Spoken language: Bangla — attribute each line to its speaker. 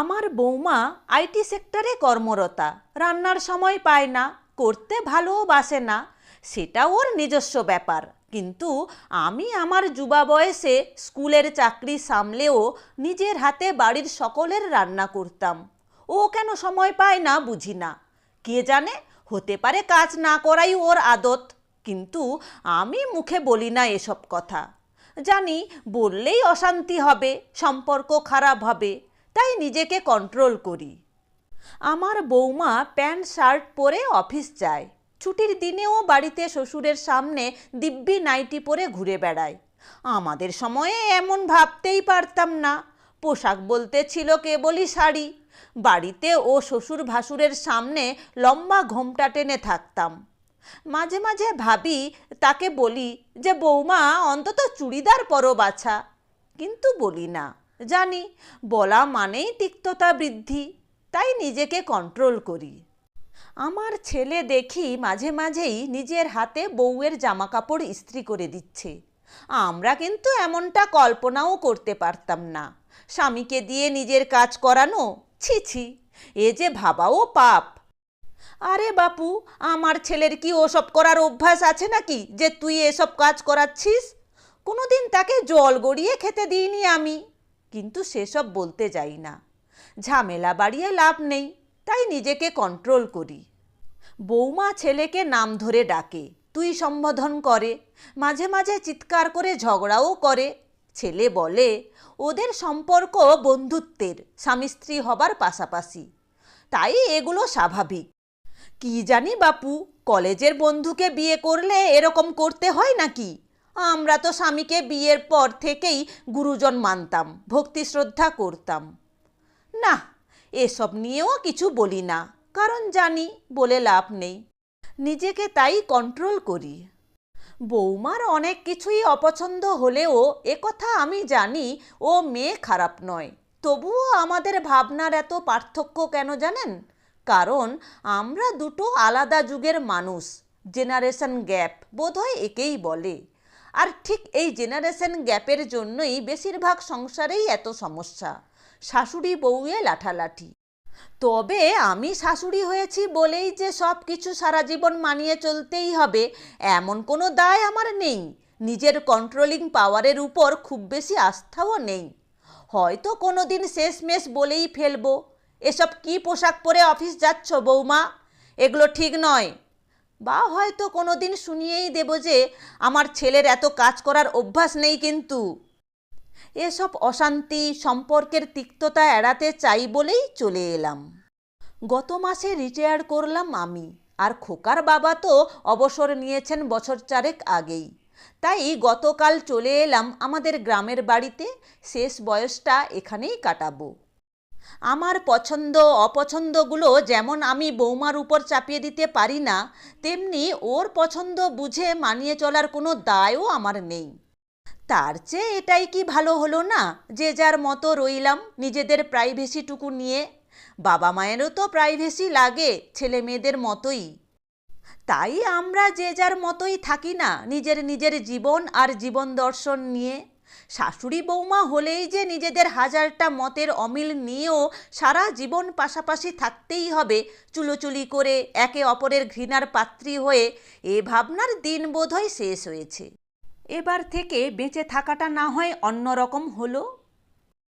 Speaker 1: আমার বৌমা আইটি সেক্টরে কর্মরতা। রান্নার সময় পায় না, করতে ভালোবাসে না, সেটা ওর নিজস্ব ব্যাপার। কিন্তু আমি আমার যুবা বয়সে স্কুলের চাকরি সামলেও নিজের হাতে বাড়ির সকলের রান্না করতাম। ও কেন সময় পায় না বুঝি না। কে জানে, হতে পারে কাজ না করাই ওর আদত। কিন্তু আমি মুখে বলি না এসব কথা। জানি বললেই অশান্তি হবে, সম্পর্ক খারাপ হবে। তাই নিজেকে কন্ট্রোল করি। আমার বৌমা প্যান্ট, শার্ট পরে অফিস যায়। ছুটির দিনেও বাড়িতে শ্বশুরের সামনে দিব্যি নাইটি পরে ঘুরে বেড়ায়। আমাদের সময়ে এমন ভাবতেই পারতাম না। পোশাক বলতে ছিল কেবলই শাড়ি। বাড়িতে ও শ্বশুর ভাসুরের সামনে লম্বা ঘোমটা টেনে থাকতাম। মাঝে মাঝে ভাবি, তাকে বলি যে, বৌমা, অন্তত চুড়িদার পরো বাছা। কিন্তু বলি না। জানি, বলা মানেই তিক্ততা বৃদ্ধি, তাই নিজেকে কন্ট্রোল করি। আমার ছেলে দেখি মাঝে মাঝেই নিজের হাতে বউয়ের জামা কাপড় ইস্ত্রি করে দিচ্ছে। আমরা কিন্তু এমনটা কল্পনাও করতে পারতাম না। স্বামীকে দিয়ে নিজের কাজ করানো, ছি ছি, এ যে ভাবাও পাপ। আরে বাপু, আমার ছেলের কি ওসব করার অভ্যাস আছে নাকি, যে তুই এসব কাজ করাচ্ছিস? কোনোদিন তাকে জল গড়িয়ে খেতে দিইনি আমি। কিন্তু সেসব বলতে যাই না। ঝামেলা বাড়িয়ে লাভ নেই, তাই নিজেকে কন্ট্রোল করি। বৌমা ছেলেকে নাম ধরে ডাকে, তুই সম্বোধন করে। মাঝে মাঝে চিৎকার করে ঝগড়াও করে। ছেলে বলে, ওদের সম্পর্ক বন্ধুত্বের, স্বামী স্ত্রী হবার পাশাপাশি। তাই এগুলো স্বাভাবিক। কি জানি বাপু, কলেজের বন্ধুকে বিয়ে করলে এরকম করতে হয় নাকি? আমরা তো স্বামীকে বিয়ের পর থেকেই গুরুজন মানতাম, ভক্তি শ্রদ্ধা করতাম। না, এসব নিয়েও কিছু বলি না, কারণ জানি বলে লাভ নেই। নিজেকে তাই কন্ট্রোল করি। বৌমার অনেক কিছুই অপছন্দ হলেও একথা আমি জানি ও মেয়ে খারাপ নয়। তবুও আমাদের ভাবনার এত পার্থক্য কেন জানেন? কারণ আমরা দুটো আলাদা যুগের মানুষ জেনারেশন গ্যাপ বোধহয় একেই বলে। আর ঠিক এই জেনারেশন গ্যাপের জন্যই বেশিরভাগ সংসারেই এত সমস্যা। শাশুড়ি বউয়ে লাঠালাঠি। তবে আমি শাশুড়ি হয়েছি বলেই যে সব কিছু সারা জীবন মানিয়ে চলতেই হবে, এমন কোনো দায় আমার নেই। নিজের কন্ট্রোলিং পাওয়ারের উপর খুব বেশি আস্থাও নেই। হয়তো কোনো দিন শেষমেশ বলেই ফেলব, এসব কি পোশাক পরে অফিস যাচ্ছ বৌমা এগুলো ঠিক নয়। বা হয়তো কোনো দিন শুনিয়েই দেব যে আমার ছেলের এত কাজ করার অভ্যাস নেই কিন্তু। এসব অশান্তি সম্পর্কের তিক্ততা এড়াতে চাই বলেই চলে এলাম। গত মাসে রিটায়ার করলাম আমি, আর খোকার বাবা তো অবসর নিয়েছেন বছর চারেক আগেই। তাই গতকাল চলে এলাম আমাদের গ্রামের বাড়িতে, শেষ বয়সটা এখানেই কাটাবো। আমার পছন্দ, অপছন্দগুলো যেমন আমি বৌমার উপর চাপিয়ে দিতে পারি না, তেমনি ওর পছন্দ বুঝে মানিয়ে চলার কোনো দায়ও আমার নেই। তার চেয়ে এটাই কি ভালো হলো না, যে যার মতো রইলাম নিজেদের প্রাইভেসিটুকু নিয়ে? বাবা মায়েরও তো প্রাইভেসি লাগে, ছেলে মেয়েদের মতোই। তাই আমরা যে যার মতোই থাকি না, নিজের নিজের জীবন আর জীবন দর্শন নিয়ে। শাশুড়ি বৌমা হলেই যে নিজেদের হাজারটা মতের অমিল নিয়েও সারা জীবন পাশাপাশি থাকতেই হবে, চুলোচুলি করে একে অপরের ঘৃণার পাত্রী হয়ে এ ভাবনার দিন বোধহয় শেষ হয়েছে। এবার থেকে বেঁচে থাকাটা না হয় অন্যরকম হলো।